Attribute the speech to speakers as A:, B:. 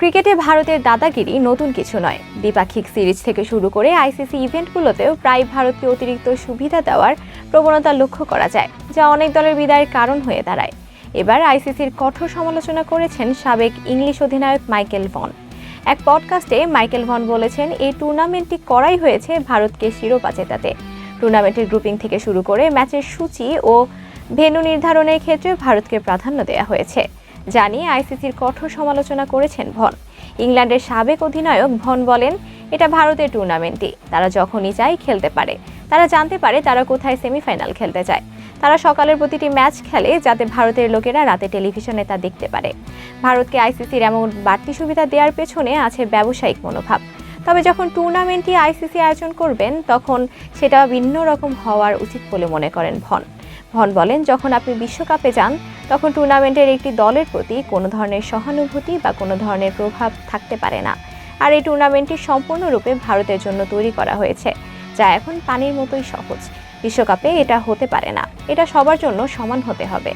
A: ক্রিকেটে ভারতের দাদাগিরি নতুন কিছু নয়। দ্বিপাক্ষিক সিরিজ থেকে শুরু করে আইসিসি ইভেন্টগুলোতেও প্রায় ভারতকে অতিরিক্ত সুবিধা দেওয়ার প্রবণতা লক্ষ্য করা যায়, যা অনেক দলের বিদায়ের কারণ হয়ে দাঁড়ায়। এবার আইসিসির কঠোর সমালোচনা করেছেন সাবেক ইংলিশ অধিনায়ক মাইকেল ভন। এক পডকাস্টে মাইকেল ভন বলেছেন এই টুর্নামেন্টটি করাই হয়েছে ভারতকে শিরোপা জেতাতে। টুর্নামেন্টের গ্রুপিং থেকে শুরু করে ম্যাচের সূচি ও ভেন্যু নির্ধারণের ক্ষেত্রে ভারতকে প্রাধান্য দেওয়া হয়েছে। জানিয়ে আইসিসির কঠোর সমালোচনা করেছেন ভন। ইংল্যান্ডের সাবেক অধিনায়ক ভন বলেন, এটা ভারতের টুর্নামেন্টই। তারা যখনই চায় খেলতে পারে। তারা জানতে পারে তারা কোথায় সেমিফাইনাল খেলতে চায়। তারা সকালের প্রতিটি ম্যাচ খেলে যাতে ভারতের লোকেরা রাতে টেলিভিশনে তা দেখতে পারে। ভারতকে আইসিসির এমন বাড়তি সুবিধা দেওয়ার পেছনে আছে ব্যবসায়িক মনোভাব। তবে যখন টুর্নামেন্টটি আইসিসি আয়োজন করবেন, তখন সেটা ভিন্ন রকম হওয়ার উচিত বলে মনে করেন ভন। ভন বলেন, যখন আপনি বিশ্বকাপে যান, তখন টুর্নামেন্টের একটি দলের প্রতি কোনো ধরনের সহানুভূতি বা কোনো ধরনের প্রভাব থাকতে পারে না। আর এই টুর্নামেন্টটি সম্পূর্ণরূপে ভারতের জন্য তৈরি করা হয়েছে, যা এখন পানির মতোই সহজ। বিশ্বকাপে এটা হতে পারে না। এটা সবার জন্য সমান হতে হবে।